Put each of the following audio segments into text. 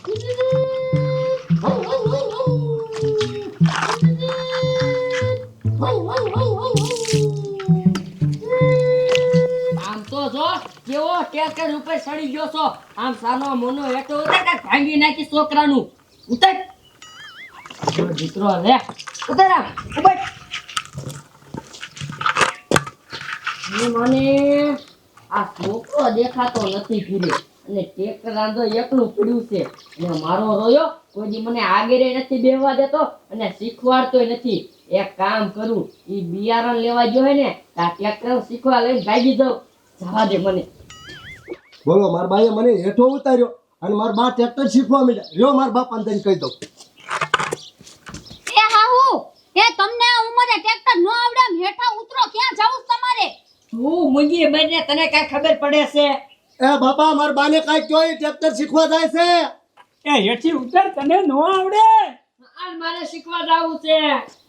આમ તો જો, કેવો ઉતર નાખી છોકરાનું. ઉતર. દીકરો લે ઉતર મને આ છોકરો દેખાતો નથી પૂરે અને ટેકર આંધો એકલું પડ્યું છે. અને મારો રોયો કોઈ દી મને આગેરે નથી બેહવા દેતો અને શીખવાડતોય નથી. એક કામ કરું ઈ બિયારણ લેવા ગયો હોય ને તા આ ટ્રેક્ટર શીખવા લઈને ભાગી જાઉં. જવા દે મને. બોલો મારા બાએ મને હેઠો ઉતાર્યો અને મારા બા ટ્રેક્ટર શીખવા મળ્યા રહ્યો માર બાપ અંદર કહી દઉં. એ હાહુ એ તમને આ ઉંમરે ટ્રેક્ટર ન આવડે હેઠા ઉતરો ક્યાં જાવું તમારે? તું મુંજી બને તને કઈ ખબર પડે છે? એ બાપા મારા બાને કાઈ કયો ટ્રેક્ટર શીખવા જાય છે? એ હેઠી ઉતર તને નો આવડે. આ મારે શીખવા જાવું છે.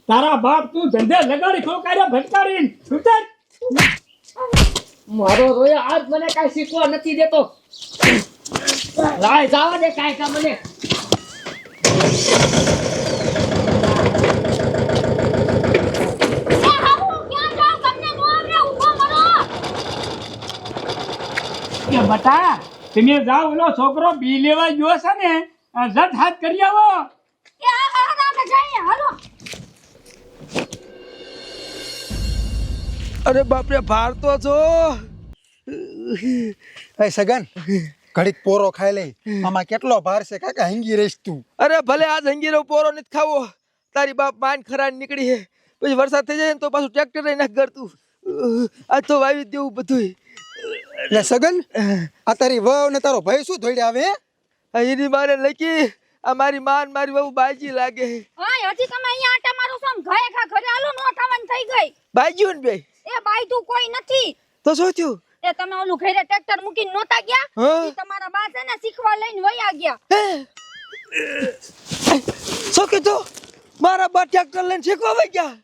તારા બાપ તું ધંધે લગાડી ખોકાર્યા ભટકારીને ઉતર. મારો રોય આજ મને કઈ શીખવા નથી દેતો. લાય જવા દે કાંઈ કા મને એ હાહુ ક્યાં જાવ તમને ન આવડે ઊભો મરો એ બટા તમે જાઓ ઓલો છોકરો બી લેવા ગયો છે ને આ હાથ કરી આવો. એ આપણે જઈએ હાલો. અરે બાપરે ભારતો છો. એ સગન ઘડીક પોરો ખાઈ લઈ. આમાં કેટલો ભાર છે કાકા હંગી રહીશ તું. અરે ભલે આજ અંગીરો પોરો નથી ખાવો. તારી બાપ માન ખરાન નીકળી હે પછી વરસાદ થઈ જાય ને તો પાછું ટ્રેક્ટર નાખ કરતું આજ તો વાવી દેવું બધું એટલે સગન આ તારી વહુ ને તારો ભાઈ શું ધોઈડે આવે? એની મારે લખી આ મારી માન મારી બહુ બાજી લાગે. હા હજી તમે અહીંયા આટા મારો છો આમ ઘરે ખા ઘરે આલો નો થવાન થઈ ગઈ. બાજ્યું ને બે. એ બાઈ તું કોઈ નથી. તો શું થયું? એ તમે ઓલું ઘરે ટ્રેક્ટર મૂકીને નહોતા ગયા? એ તમારા બા છે ને શીખવા લઈને વયા ગયા? શું કીધું? મારા બા ટ્રેક્ટર લઈને શીખવા વઈ ગયા?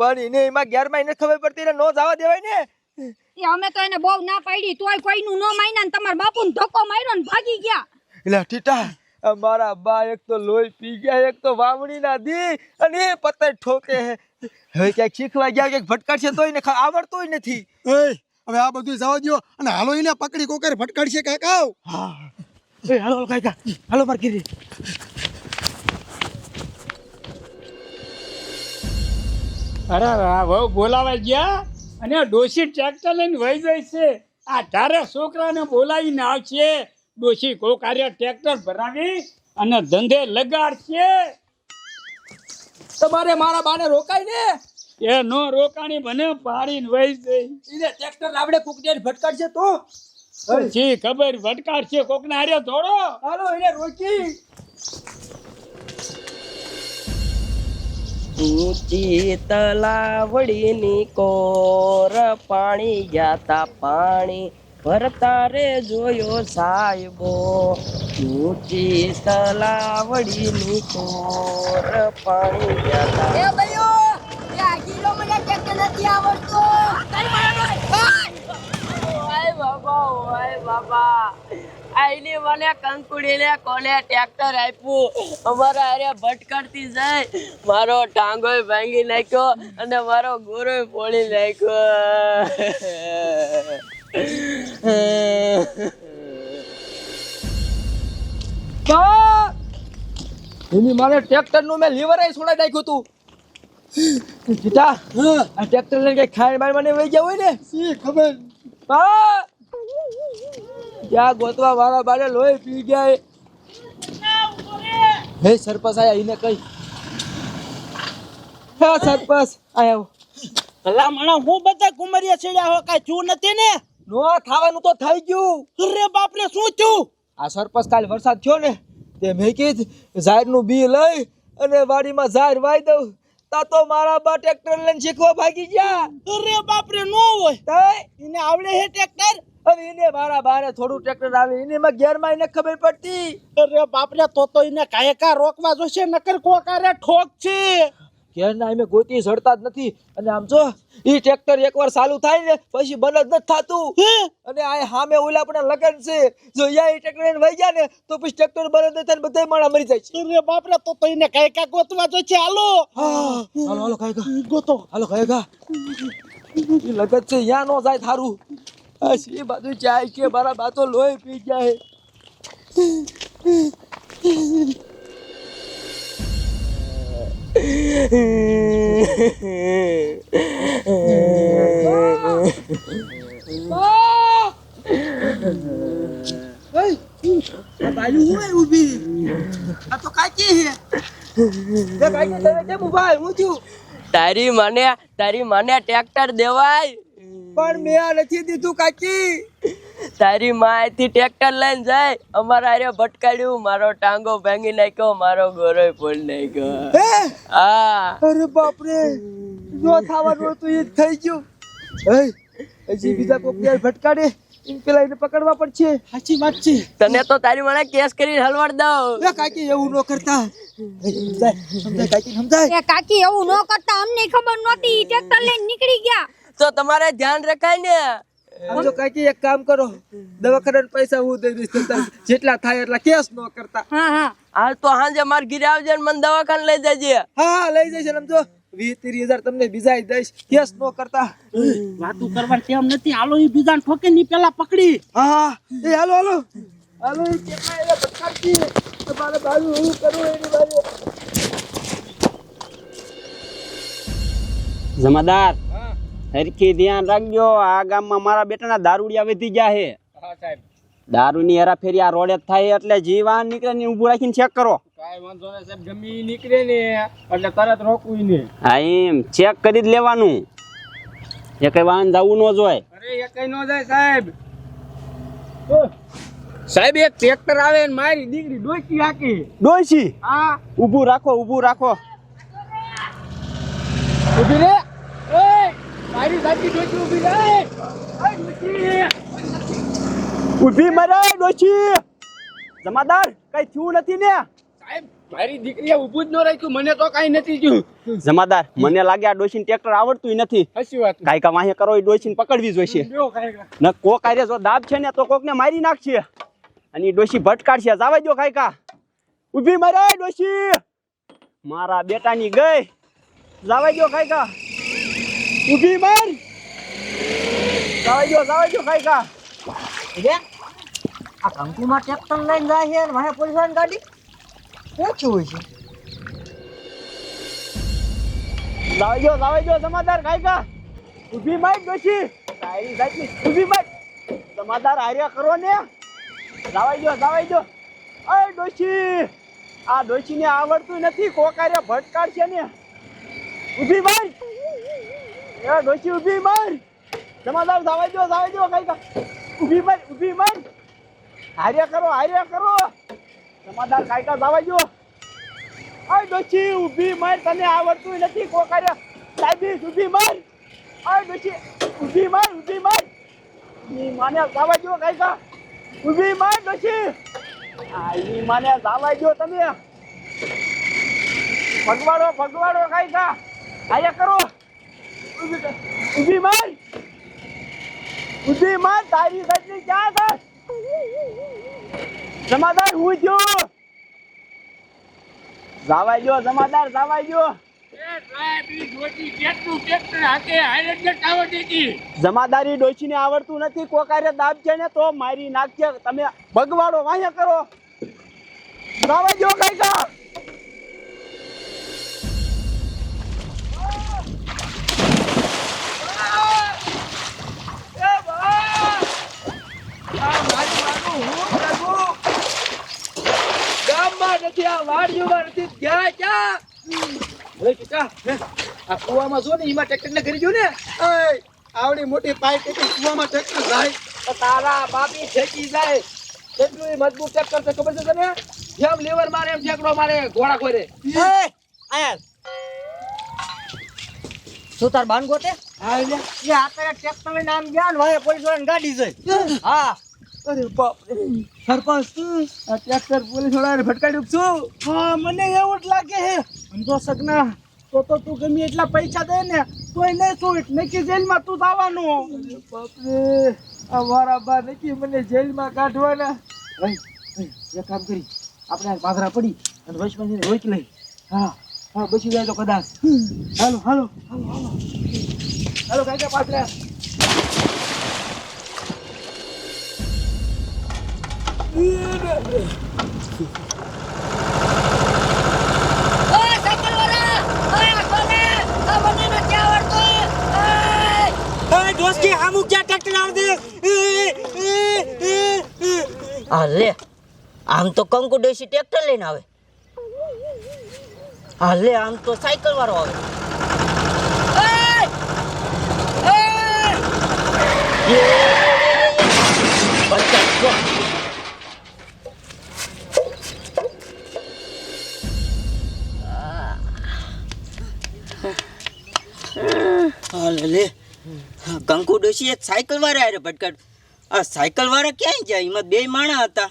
પણ એને એમાં ગેરમાં એને ખબર પડતી ને નો જવા દેવાય ને. એ અમે તો એને બહુ ના પાડી તોય કોઈનું નો માન્યા ને તમારા બાપુને ધક્કો માર્યો ને ભાગી ગયા. એટલે ટીટા મારા બા એક તો લોહી પી ગયા એક તો વાવણી ના દી અને એ પત્તર ઠોકે. હવે ક્યાંક શીખવા ગયા ક્યાંક ભટકાડશે તોય ને ખા- આવડતોય નથી. હવે આ બધું જવા દો અને હાલો એને પકડી કોકર ભટકાડશે કાંઈક આવ. હા. હાલો હાલો કાકા હાલો માર કીધી. અરે આ બહુ બોલાવા ગયા? અને ડોશી ટ્રેક્ટર લઈને વહી જાય છે. આ તારે છોકરાને બોલાવીને આવશે. ડોશી કોકાર્યા ટ્રેક્ટર ભરાવી અને ધંધે લગાડશે. તમારે મારા બાને રોકાય ને? એ નો રોકાણી મને પાડીને વહી જઈ એને ટ્રેક્ટર આપણે કુકડે ભટકાડશે તો? જી ખબર ભટકાડશે કોકને હારે દોડો. હાલો એને રોકી. ઊંચી તલાવડીની કોર પાણી જાતા પાણી ભરતા રે જોયો સાહેબો. ઊંચી તલાવડીની કોર પાણી જાતા એ ભાઈઓ એ આ કિલો મને ટ્રેક્ટર નથી આવડતો? ઓય બાબા ઓય બાબા. આઈની મને કંકુડીને કોને ટ્રેક્ટર આપ્યું. અમારા હારે ભટકડતી જાય. મારો ટાંગોય ભાંગી નાખ્યો અને મારો ગોરોય ફોડી નાખ્યો. એની મારે ટ્રેક્ટરનું મેં લીવર આઈ છોડાઈ નાખ્યું તું. સીતા આ ટ્રેક્ટર લઈને કઈ ખાઈ મને વહી ગયા હોય ને? શી ખબર? બા ક્યાં ગોતવા વાળા બારે લોહી પી ગયા. હે સરપંચ આયા એને કઈ હે સરપંચ આયા. ભલા મણા હું બધા કુમરિયા છેડ્યા હો કાંઈ ચૂ નથી ને? નો ખાવાનું તો થઈ ગયું. અરે બાપરે શું થયું? આ સરપંચ કાલ વરસાદ થયો ને તે મેં કીધું ઝાડનું બી લઈ અને વાડીમાં ઝાડ વાઈ દઉં. તા તો મારા બા ટ્રેક્ટર લઈને શીખવા ભાગી ગયા. અરે બાપરે નો હોય. તઈ? એને આવડે હે ટ્રેક્ટર? હવે એને મારા બારે થોડું ટ્રેક્ટર આવે એને ગેરમાં એને ખબર પડતી. અરે બાપરે તો તો એને કાંઈ કા રોકવા જોશે નકર કોકારે ઠોક છે. ઘેરના અમે ગોતી સડતા જ નથી. અને આમ જો એ ટ્રેક્ટર એકવાર ચાલુ થાય ને પછી બંધ જ નથી થતું. અને આ સામે ઓલા પણ લગન છે. જો અહીંયા એ ટ્રેક્ટર એને વહી ગયા ને તો પછી ટ્રેક્ટર બંધ નહીં થાય બધા માણા મરી જાય છે. અરે બાપરે તો તો એને કઈ કા ગોતવા જો છે હાલો હાલો હાલો ગા ગોતો. હાલો ગા લગન છે યા નો જાય થારું. એ બાજુ જાય છે મારા બાતો લોહી પી જાય તો તારી મને તારી મને ટ્રેક્ટર દેવાય. પણ મેં આ નથી દીધું કાકી. તારી માયથી ટ્રેક્ટર લઈને જાય અમારા હારે ભટકાડ્યું મારો ટાંગો ભાંગી નાખ્યો મારો ગોરોય ફોડ નાખ્યો. હા? અરે બાપરે જો થવાનું હતું એ જ થઈ ગયું. હજી બીજા કોક યાર ભટકાડે પેલા એને પકડવા પડશે. સાચી વાત છે. તને તો તારી મને કેસ કરીને હલવાડ દઉં. એ કાકી એવું ન કરતા. સમજાય સમજાય કાકી સમજાય. એ કાકી એવું ન કરતા અમને ખબર નહોતી ટ્રેક્ટર લઈને નીકળી ગયા. તો તમારે ધ્યાન રખાય ને. આમ જો કાકી એક કામ કરો. દવાખાના પૈસા હું દઈ દઈશ જેટલા થાય એટલા કેસ ન કરતા. હા હા. હાલ તો હાજે માર ઘીરે આવજે મને દવાખાને લઈ જજે. હા લઈ જશે સમજો વીસ ત્રીસ હજાર તમને બીજા દઈશ. કેસ ન કરતા. વાતું કરવા તેમ નથી. હાલો ઈ બીજાને ઠોકે ની પેલા પકડી. હા એ હાલો હાલો. હાલો એ કેટલા તમારે બાજુ હું કરું એની બાજુ. જમાદાર. હરખી ધ્યાન રાખજો. આ ગામમાં મારા બેટાના દારૂડિયા વધી ગયા છે. દારૂની હેરાફેરી આ રોડે થાય એટલે જે વાહન નીકળે ને ઊભું રાખીને ચેક કરો. કાંઈ વાંધો નહીં સાહેબ ગમે નીકળે ને એટલે તરત રોકવું ને. હા એમ. ચેક કરી જ લેવાનું. એ કઈ વાહન જવું ન જોઈએ અરે એ કઈ નો જાય સાહેબ. સાહેબ એક ટ્રેક્ટર આવે ને મારી દીકરી ડોકી હાકી ડોશી? હા. ઊભું રાખો ઊભું રાખો. ઊભી રે. ઓય મારી સાચી ડોકી ઊભી રે ઓય ડોકી ઊભી મરે ડોશી. જમાદાર કઈ થયું નથી ને? સાહેબ મારી દીકરીએ ઊભું જ ન રાખ્યું મને તો કાંઈ નથી થયું. જમાદાર મને લાગે આ ડોશીને ટ્રેક્ટર આવડતું નથી. હસી વાત. કાંઈ કામ અહીંયા કરો એ ડોશીને પકડવી જોઈશે. ને કાંઈ કોક આરે જો દાબ છે ને તો કોકને મારી નાખશે. અને ડોશી ભટકાડશે. જાવા દો કાયકા ઊભી મારે ડોશી. મારા બેટાની ગઈ. જાવા દો કાયકા ઊભી માર. દો જાવા દો કાયકા આ કંકુમાં ટ્રેક્ટર લઈને જાય છે વાહે પોલીસ ગાડી? શું હોય છે? જાવા દો સમાદાર કાયકા. ઊભી માર ડોશી તારી જાતની ઊભી માર. સમાદાર આર્યા કરો ને. જાવા દો અય ડોશી આ ડોશીને આવડતું નથી કોકારે ભટકાડશે ને. ઊભી માર. એ ડોશી, ઊભી માર. જમાદાર જાવા દો જાવા દો કાયકા ઊભી મર ઊભી મર. હાર્યા કરો હાર્યા કરો. જમાદાર કાયકા જાવા દો આ ડોશી, ઊભી મર, તને આવડતું નથી કોકારે સાહેબી, ઊભી મર. આ ડોશી, ઊભી મર ઊભી મર. ની માને જાવા દો કાયકા ઊભી મર, ડોશી. આ ની માને જાવા દો તમે. ભગવાડો ભગવાડો કાયકા આયા કરો. ઊભી માર ઊભી માર તારી સજની ક્યાં છે? જમાદાર, હું થયો જાવાઈ ગયો, જમાદાર જાવાઈ ગયો. એ સાહેબ ઈ ડોકી કેટલું ટ્રેક્ટર હાકે હારે જ નથી આવડતી નથી કોકારે દાબ છે ને તો મારી નાખજે. તમે ભગવાડો વાહ્ય કરો. જાવાઈ ગયો કાયકા ગામમાં નથી આ વાડીઓમાં નથી ક્યાં ક્યાં? ઓય કિકા આ કુવામાં જો ને એમાં ટ્રેક્ટર કરી જો ને. આવડી મોટી પાઇપ કૂવામાં ટ્રેક્ટર જાય. તારા બાપી ઠેકી જાય. કેટલું મજબૂત ટ્રેક્ટર છે ખબર છે તને? જેમ લેવર મારે એમ ઠેકડો મારે ઘોડા ખોરે શું તાર બાન ગોતે? હા લે. એ આ ટ્રેક્ટર લઈને ગયા ને પોલીસ વાળાની ગાડી જઈ. હા. અરે બાપ સરપંચ ટ્રેક્ટર પોલીસ વાળાને ભટકાડ્યું છું હા મને એવું જ લાગે હે સમજો સગના તો તો તું ગમે એટલા પૈસા દે ને તોય નહીં છૂટ નક્કી જેલમાં તું જવાનું. બાપરે આ મારા બા નક્કી મને જેલમાં કાઢવાના. એક કામ કરી. આપણે પાઘરા પડી અને રોક રોકી લઈ. હા હા બચી જાય તો કદાચ. હાલો હાલો હાલો હાલો. હાલો કાકા પાછળ. લે આમ તો કંકુ ડોશી ટ્રેક્ટર લઈને આવે. હાલે આમ તો સાયકલ વાળો આવે. લે કંકુ ડોશી એક સાયકલ વાળા હારે ભટકાટ આ સાયકલ વાળા ક્યાંય ગયા એમાં બે માણા હતા.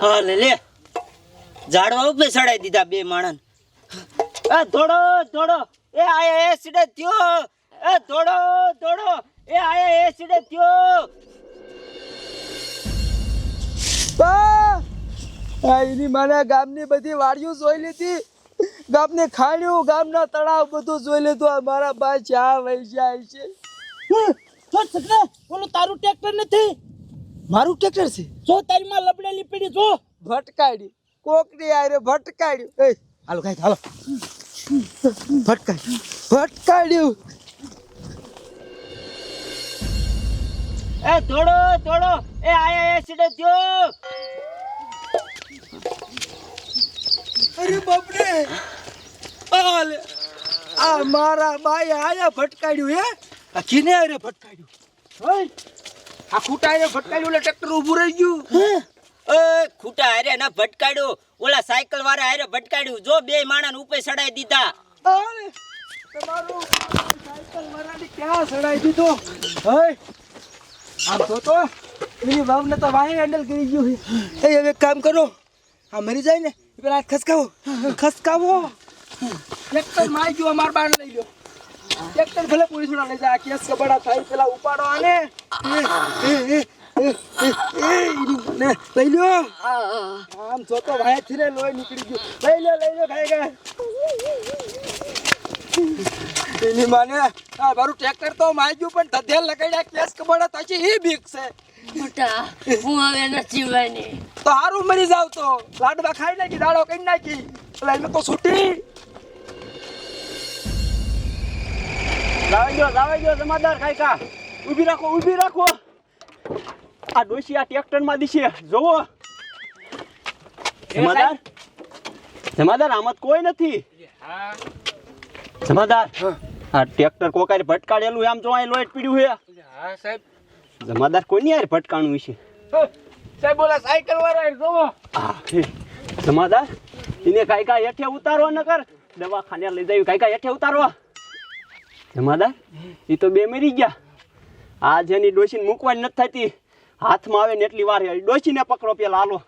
હા, લે લે. ઝાડવા ઉપર ચડાઈ દીધા બે માણસ એ થોડો થોડો એ આયા, એ સીડે થયો. એ થોડો થોડો એ આયા, એ સીડે થયો. આ એની માને ગામની બધી વાડીઓ જોઈ લીધી. ગામને ખાણ્યું ગામના તળાવ બધું જોઈ લીધું. મારા બા ચા જાય છે. જો ઓલું તારું ટ્રેક્ટર નથી? મારું ટ્રેક્ટર છે? જો તારી માં લબડેલી પડી જો. ભટકાડી. કોકડી આરે ભટકાડ્યું. એ હાલો કાઈ હાલો. ભટકાડ્યું. ભટકાડ્યું. એ થોડો થોડો એ આયા એ સીડે થયો. અરે બાપરે! આલે આ મારા બાએ આયા ભટકાડ્યું હે? આ કિને અરે ભટકાડ્યું. હોય આ ખૂટા એ ભટકાડ્યું એટલે ટ્રેક્ટર ઊભું રહી ગયું. એ ખૂટા અરે ના ભટકાડ્યો. ઓલા સાયકલ વાળા અરે ભટકાડ્યું. જો બે માણસ ઉપર ચડાઈ દીધા. તમારું સાયકલ વાળાને ક્યાં સડાઈ દીધો? હે આમ તો તો એની વાવને તો વાહે હેન્ડલ કરી ગયું એ હવે કામ કરો. આ મરી જાય ને પેલા ખસકાવો. ખસકાવો. ટ્રેક્ટર મારી ગયો અમાર બાર લઈ ગયો ટ્રેક્ટર ભલે પોલીસવાળા લઈ જાય કેસ કબડા થાય પેલા ઉપાડો આને. લઈ લો આમ જો તો થી લોહી નીકળી ગયું. લઈ લો લઈ લ્યો ખાઈ ગયા. એની માને આ મારું ટ્રેક્ટર તો મારી પણ ધધેલ લગાડ્યા કેસ કબડા તાચી એ બીક છે. મોટા હું હવે નથી બની તો હારું મરી જાવ તો. લાડવા ખાઈ નાખી દાડો કઈ નાખી. એટલે એને તો છૂટી. લાવી ગયો લાવી ગયો જમાદાર કાયકા ઊભી રાખો ઊભી રાખો. આ ડોશી આ ટ્રેક્ટરમાં દીશે જોવો. જમાદાર? જમાદાર આમાં કોઈ નથી. જમાદાર. આ ટ્રેક્ટર કોકારે ભટકાડેલું આમ જો અહીં લોટ પીડ્યું છે. હા સાહેબ. જમાદાર કોની યાર ભટકાણું છે? સાહેબ બોલા સાયકલ વાળા જોવો. હે. જમાદાર એને કાયકા હેઠે ઉતારો ન કર દવાખાને લઈ જાય. કાયકા હેઠે ઉતારો જમાદાર એ તો બે મરી ગયા. આ જેની ડોસીને મૂકવાની નથી થતી. હાથમાં આવે ને એટલી વાર ડોસીને પકડો પેલા હાલો.